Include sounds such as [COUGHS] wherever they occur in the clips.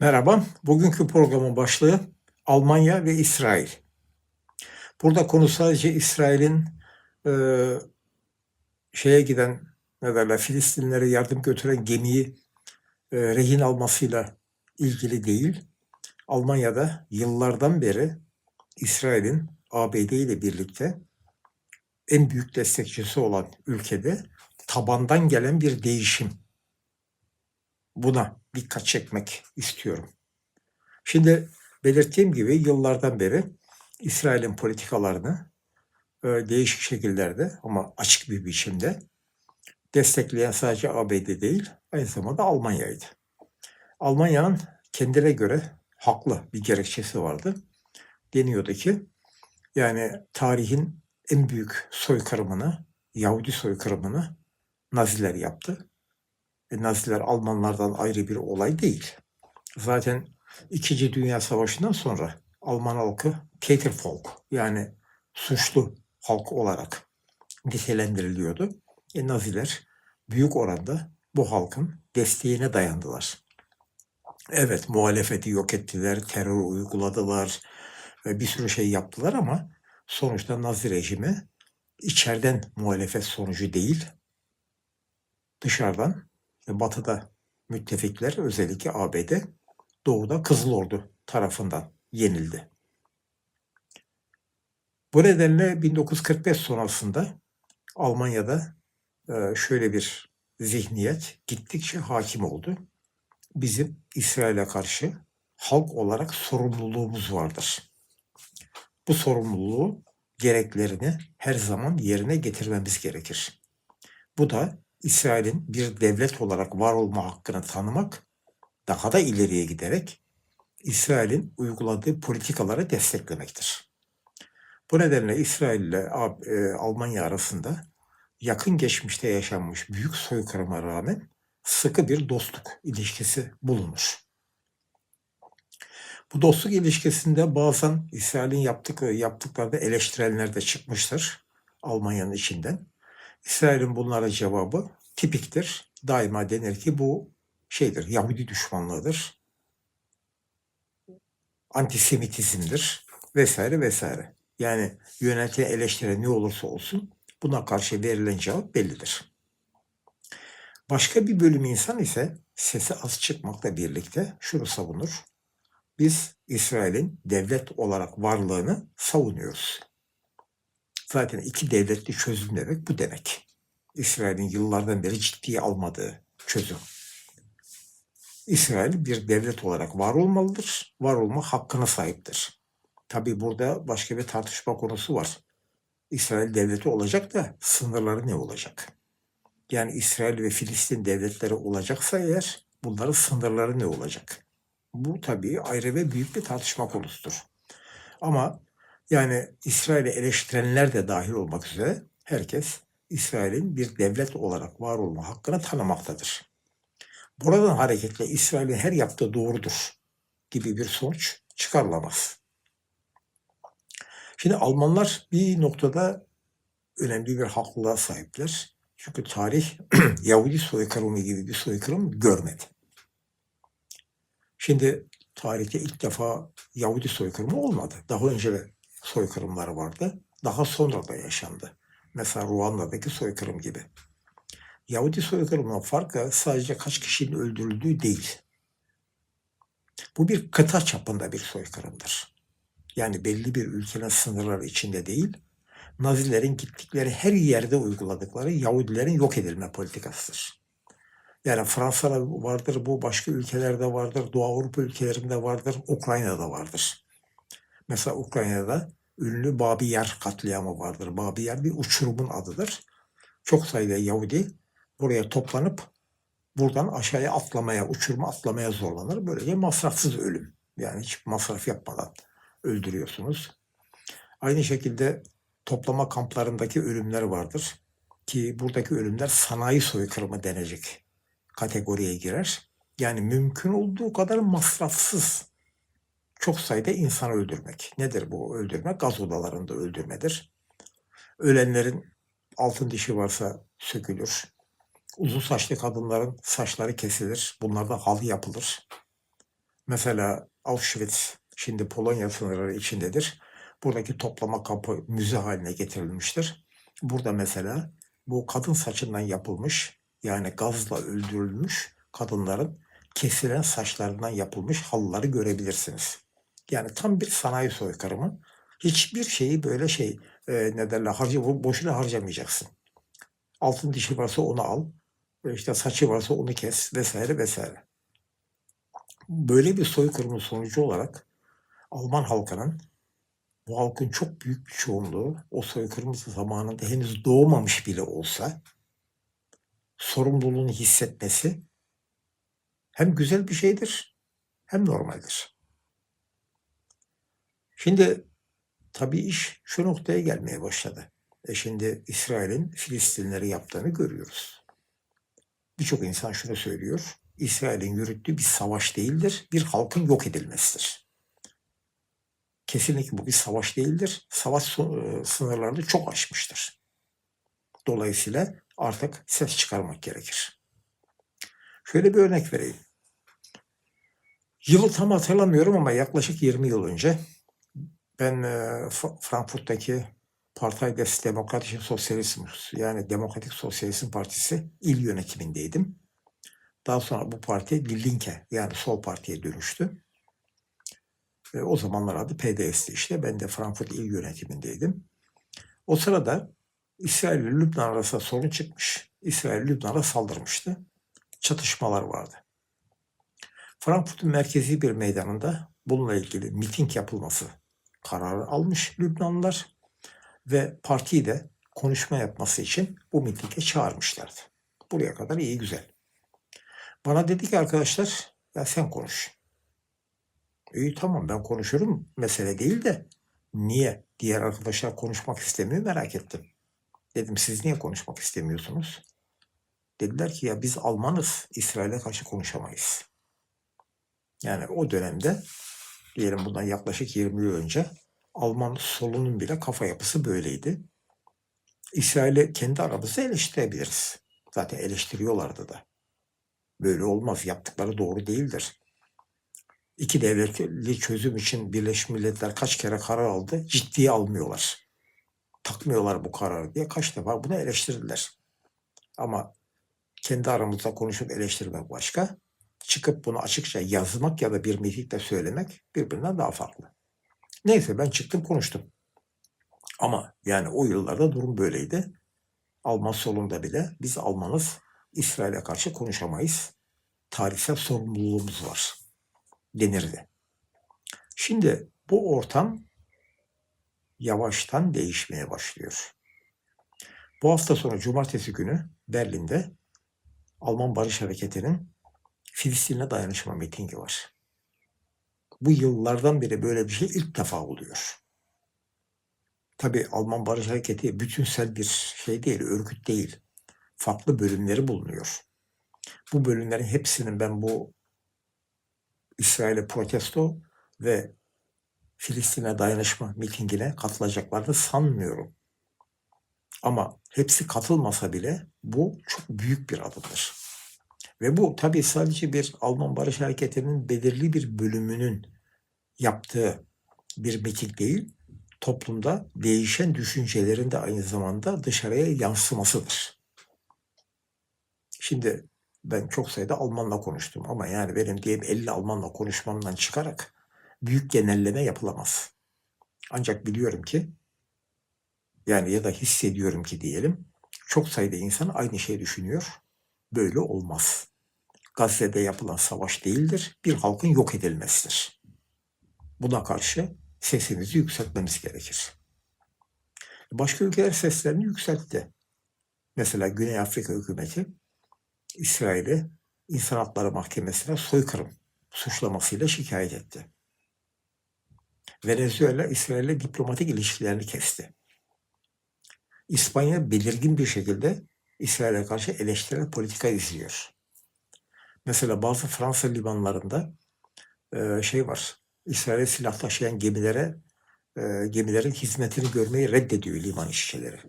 Merhaba, bugünkü programın başlığı Almanya ve İsrail. Burada konu sadece İsrail'in eee, şeye giden, ne derler, Filistinlere yardım götüren gemiyi eee, rehin almasıyla ilgili değil. Almanya'da yıllardan beri İsrail'in ABD ile birlikte en büyük destekçisi olan ülkede tabandan gelen bir değişim. Buna dikkat çekmek istiyorum. Şimdi belirttiğim gibi yıllardan beri İsrail'in politikalarını e, değişik şekillerde ama açık bir biçimde destekleyen sadece ABD değil, aynı zamanda Almanya'ydı. Almanya'nın kendine göre haklı bir gerekçesi vardı. Deniyordu ki yani tarihin en büyük soykırımını, Yahudi soykırımını Naziler yaptı. E, Naziler Almanlardan ayrı bir olay değil. Zaten İkinci Dünya Savaşı'ndan sonra Alman halkı Tätervolk yani suçlu halk olarak nitelendiriliyordu. E, Naziler büyük oranda bu halkın desteğine dayandılar. Evet muhalefeti yok ettiler, terör uyguladılar, ve bir sürü şey yaptılar ama sonuçta Nazi rejimi içeriden muhalefet sonucu değil, dışarıdan batıda müttefikler özellikle ABD doğuda Kızıl Ordu tarafından yenildi. Bu nedenle 1945 sonrasında Almanya'da e, şöyle bir zihniyet gittikçe hakim oldu. Bizim İsrail'e karşı halk olarak sorumluluğumuz vardır. Bu sorumluluğu gereklerini her zaman yerine getirmemiz gerekir. Bu da İsrail'in bir devlet olarak var olma hakkını tanımak, daha da ileriye giderek İsrail'in uyguladığı politikaları desteklemektir. Bu nedenle İsrail ile e, Almanya arasında yakın geçmişte yaşanmış büyük soykırıma rağmen sıkı bir dostluk ilişkisi bulunur. Bu dostluk ilişkisinde bazen İsrail'in yaptık, yaptıkları da eleştirenler de çıkmıştır Almanya'nın içinden. İsrail'in bunlara cevabı tipiktir. Daima denir ki bu şeydir, Yahudi düşmanlığıdır, antisemitizmdir vesaire vesaire. Yani yönetilen eleştiri ne olursa olsun buna karşı verilen cevap bellidir. Başka bir bölüm insan ise sesi az çıkmakla birlikte şunu savunur. Biz İsrail'in devlet olarak varlığını savunuyoruz. Zaten iki devletli çözüm demek bu demek. İsrail'in yıllardan beri ciddiye almadığı çözüm. İsrail bir devlet olarak var olmalıdır. Var olma hakkına sahiptir. Tabi burada başka bir tartışma konusu var. İsrail devleti olacak da sınırları ne olacak? Yani İsrail ve Filistin devletleri olacaksa eğer bunların sınırları ne olacak? Bu tabii ayrı ve büyük bir tartışma konusudur. Ama yani İsrail'i eleştirenler de dahil olmak üzere herkes İsrail'in bir devlet olarak var olma hakkını tanımaktadır. Buradan hareketle İsrail'in her yaptığı doğrudur gibi bir sonuç çıkarılamaz. Şimdi Almanlar bir noktada önemli bir haklılığa sahipler. Çünkü tarih [CLEARS THROAT] Yahudi soykırımı gibi bir soykırım görmedi. Şimdi tarihte ilk defa Yahudi soykırımı olmadı. Daha önce soykırımlar vardı. Daha sonra da yaşandı. Mesela Ruanda'daki soykırım gibi. Yahudi soykırımının farkı sadece kaç kişinin öldürüldüğü değil. Bu bir kıta çapında bir soykırımdır. Yani belli bir ülkenin sınırları içinde değil, Nazilerin gittikleri her yerde uyguladıkları Yahudilerin yok edilme politikasıdır. Yani Fransa'da vardır, bu başka ülkelerde vardır, Doğu Avrupa ülkelerinde vardır, Ukrayna'da vardır. Mesela Ukrayna'da ünlü Babi Yer katliamı vardır. Babi Yer bir uçurumun adıdır. Çok sayıda Yahudi buraya toplanıp buradan aşağıya atlamaya, uçuruma atlamaya zorlanır. Böylece masrafsız ölüm. Yani hiç masraf yapmadan öldürüyorsunuz. Aynı şekilde toplama kamplarındaki ölümler vardır. Ki buradaki ölümler sanayi soykırımı denecek kategoriye girer. Yani mümkün olduğu kadar masrafsız çok sayıda insan öldürmek. Nedir bu öldürme? Gaz odalarında öldürmedir. Ölenlerin altın dişi varsa sökülür. Uzun saçlı kadınların saçları kesilir. Bunlarda halı yapılır. Mesela Auschwitz şimdi Polonya sınırları içindedir. Buradaki toplama kampı müze haline getirilmiştir. Burada mesela bu kadın saçından yapılmış yani gazla öldürülmüş kadınların kesilen saçlarından yapılmış halıları görebilirsiniz. Yani tam bir sanayi soykırımı. Hiçbir şeyi böyle şey e, ne derler harca, boşuna harcamayacaksın. Altın dişi varsa onu al. e, işte saçı varsa onu kes vesaire vesaire. Böyle bir soykırımın sonucu olarak Alman halkının bu halkın çok büyük bir çoğunluğu o soykırım zamanında henüz doğmamış bile olsa sorumluluğunu hissetmesi hem güzel bir şeydir hem normaldir. Şimdi tabii iş şu noktaya gelmeye başladı. E şimdi İsrail'in Filistinleri yaptığını görüyoruz. Birçok insan şunu söylüyor. İsrail'in yürüttüğü bir savaş değildir, bir halkın yok edilmesidir. Kesinlikle bu bir savaş değildir. Savaş e, sınırlarını çok aşmıştır. Dolayısıyla artık ses çıkarmak gerekir. Şöyle bir örnek vereyim. Yılı tam hatırlamıyorum ama yaklaşık 20 yıl önce ben e, Frankfurt'taki Partei des Demokratischen Sozialismus yani Demokratik Sosyalizm Partisi il yönetimindeydim. Daha sonra bu parti Die Linke yani Sol Parti'ye dönüştü. E, o zamanlar adı PDS'ti işte. Ben de Frankfurt il yönetimindeydim. O sırada İsrail ile Lübnan arasında sorun çıkmış. İsrail Lübnan'a saldırmıştı. Çatışmalar vardı. Frankfurt'un merkezi bir meydanında bununla ilgili miting yapılması kararı almış Lübnanlılar ve partiyi de konuşma yapması için bu mitinge çağırmışlardı. Buraya kadar iyi güzel. Bana dedi ki arkadaşlar ya sen konuş. İyi tamam ben konuşurum mesele değil de niye diğer arkadaşlar konuşmak istemiyor merak ettim. Dedim siz niye konuşmak istemiyorsunuz? Dediler ki ya biz Almanız İsrail'e karşı konuşamayız. Yani o dönemde diyelim bundan yaklaşık 20 yıl önce Alman solunun bile kafa yapısı böyleydi. İsrail'i kendi aramızda eleştirebiliriz. Zaten eleştiriyorlardı da. Böyle olmaz. Yaptıkları doğru değildir. İki devletli çözüm için Birleşmiş Milletler kaç kere karar aldı? Ciddiye almıyorlar. Takmıyorlar bu kararı diye kaç defa bunu eleştirdiler. Ama kendi aramızda konuşup eleştirmek başka. Çıkıp bunu açıkça yazmak ya da bir mitingde söylemek birbirinden daha farklı. Neyse ben çıktım konuştum. Ama yani o yıllarda durum böyleydi. Alman solunda bile biz Almanız İsrail'e karşı konuşamayız. Tarihsel sorumluluğumuz var denirdi. Şimdi bu ortam yavaştan değişmeye başlıyor. Bu hafta sonu cumartesi günü Berlin'de Alman Barış Hareketi'nin Filistin'e dayanışma mitingi var. Bu yıllardan beri böyle bir şey ilk defa oluyor. Tabi Alman Barış Hareketi bütünsel bir şey değil, örgüt değil. Farklı bölümleri bulunuyor. Bu bölümlerin hepsinin ben bu İsrail'e protesto ve Filistin'e dayanışma mitingine katılacaklarını sanmıyorum. Ama hepsi katılmasa bile bu çok büyük bir adımdır. Ve bu tabii sadece bir Alman Barış Hareketi'nin belirli bir bölümünün yaptığı bir miting değil, toplumda değişen düşüncelerin de aynı zamanda dışarıya yansımasıdır. Şimdi ben çok sayıda Almanla konuştum ama yani benim diyelim 50 Almanla konuşmamdan çıkarak büyük genelleme yapılamaz. Ancak biliyorum ki yani ya da hissediyorum ki diyelim çok sayıda insan aynı şeyi düşünüyor. Böyle olmaz. Gazze'de yapılan savaş değildir, bir halkın yok edilmesidir. Buna karşı sesimizi yükseltmemiz gerekir. Başka ülkeler seslerini yükseltti. Mesela Güney Afrika hükümeti İsrail'i İnsan Hakları Mahkemesi'ne soykırım suçlamasıyla şikayet etti. Venezuela İsrail'le diplomatik ilişkilerini kesti. İspanya belirgin bir şekilde İsrail'e karşı eleştirel politika izliyor. Mesela bazı Fransa limanlarında e, şey var. İsrail'e silah taşıyan gemilere e, gemilerin hizmetini görmeyi reddediyor liman işçileri.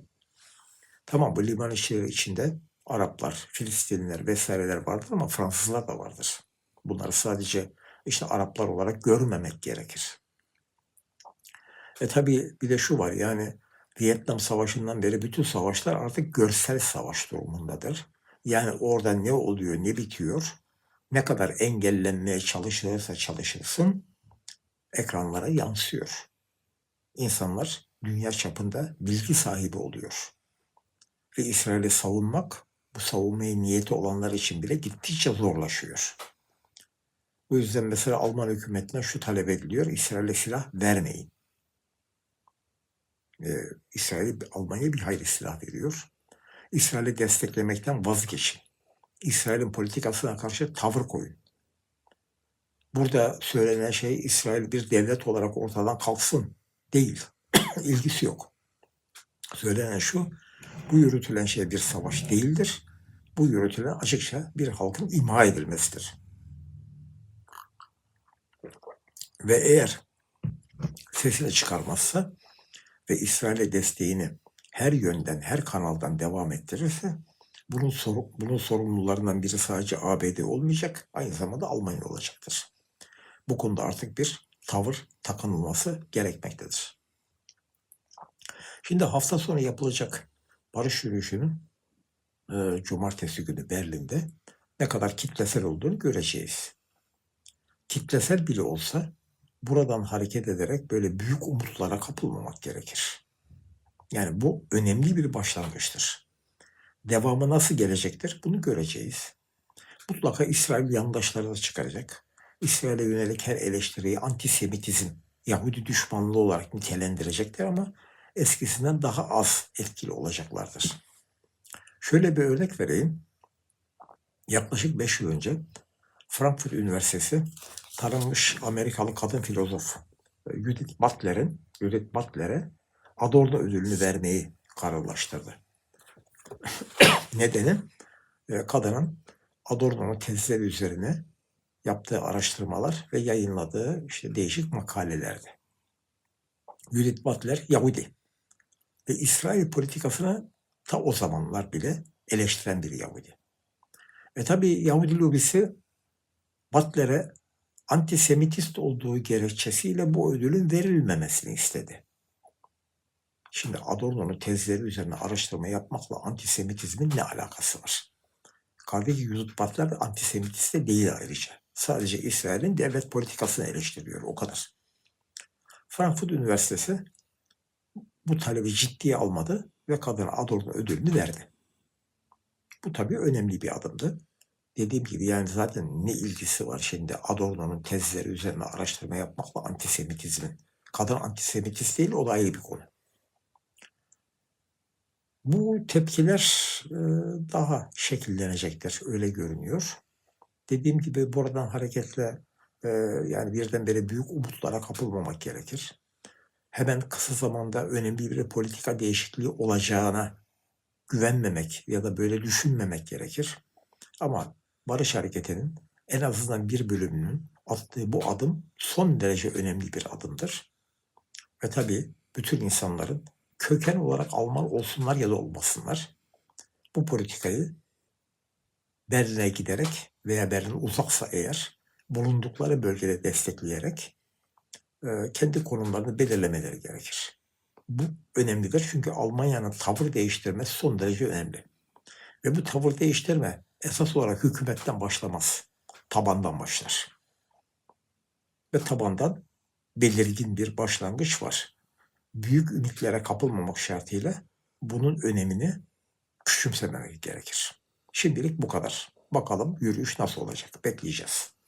Tamam bu liman işçileri içinde Araplar, Filistinliler vesaireler vardır ama Fransızlar da vardır. Bunları sadece işte Araplar olarak görmemek gerekir. E tabi bir de şu var yani Vietnam Savaşı'ndan beri bütün savaşlar artık görsel savaş durumundadır. Yani orada ne oluyor, ne bitiyor, ne kadar engellenmeye çalışılırsa çalışılsın ekranlara yansıyor. İnsanlar dünya çapında bilgi sahibi oluyor. Ve İsrail'i savunmak bu savunmaya niyeti olanlar için bile gittikçe zorlaşıyor. Bu yüzden mesela Alman hükümetine şu talep ediliyor. İsrail'e silah vermeyin. Ee, İsrail Almanya bir hayli silah veriyor. İsrail'i desteklemekten vazgeçin. İsrail'in politikasına karşı tavır koyun. Burada söylenen şey İsrail bir devlet olarak ortadan kalksın değil. [COUGHS] İlgisi yok. Söylenen şu, bu yürütülen şey bir savaş değildir. Bu yürütülen açıkça bir halkın imha edilmesidir. Ve eğer sesini çıkarmazsa ve İsrail'e desteğini her yönden, her kanaldan devam ettirirse bunun, soru, bunun sorumlularından biri sadece ABD olmayacak, aynı zamanda Almanya olacaktır. Bu konuda artık bir tavır takınılması gerekmektedir. Şimdi hafta sonu yapılacak barış yürüyüşünün e, cumartesi günü Berlin'de ne kadar kitlesel olduğunu göreceğiz. Kitlesel bile olsa buradan hareket ederek böyle büyük umutlara kapılmamak gerekir. Yani bu önemli bir başlangıçtır. Devamı nasıl gelecektir bunu göreceğiz. Mutlaka İsrail yandaşları da çıkaracak. İsrail'e yönelik her eleştiriyi antisemitizm, Yahudi düşmanlığı olarak nitelendirecekler ama eskisinden daha az etkili olacaklardır. Şöyle bir örnek vereyim. Yaklaşık 5 yıl önce Frankfurt Üniversitesi tanınmış Amerikalı kadın filozof e, Judith Butler'in Judith Butler'e Adorno ödülünü vermeyi kararlaştırdı. [COUGHS] Nedeni e, kadının Adorno'nun tezleri üzerine yaptığı araştırmalar ve yayınladığı işte değişik makalelerdi. Judith Butler Yahudi ve İsrail politikasını ta o zamanlar bile eleştiren bir Yahudi. E tabi Yahudi lobisi Butler'e antisemitist olduğu gerekçesiyle bu ödülün verilmemesini istedi. Şimdi Adorno'nun tezleri üzerine araştırma yapmakla antisemitizmin ne alakası var? Kardeşi Yusuf Butler antisemitist de değil ayrıca. Sadece İsrail'in devlet politikasını eleştiriyor o kadar. Frankfurt Üniversitesi bu talebi ciddiye almadı ve kadına Adorno ödülünü verdi. Bu tabii önemli bir adımdı. Dediğim gibi yani zaten ne ilgisi var şimdi Adorno'nun tezleri üzerine araştırma yapmakla antisemitizmin. Kadın antisemitist değil o da ayrı bir konu. Bu tepkiler daha şekillenecektir öyle görünüyor. Dediğim gibi buradan hareketle yani birdenbire büyük umutlara kapılmamak gerekir. Hemen kısa zamanda önemli bir politika değişikliği olacağına güvenmemek ya da böyle düşünmemek gerekir. Ama Barış Hareketi'nin en azından bir bölümünün attığı bu adım son derece önemli bir adımdır. Ve tabii bütün insanların köken olarak Alman olsunlar ya da olmasınlar bu politikayı Berlin'e giderek veya Berlin uzaksa eğer bulundukları bölgede destekleyerek e, kendi konumlarını belirlemeleri gerekir. Bu önemlidir çünkü Almanya'nın tavır değiştirmesi son derece önemli. Ve bu tavır değiştirme esas olarak hükümetten başlamaz. Tabandan başlar. Ve tabandan belirgin bir başlangıç var. Büyük ümitlere kapılmamak şartıyla bunun önemini küçümsememek gerekir. Şimdilik bu kadar. Bakalım yürüyüş nasıl olacak? Bekleyeceğiz.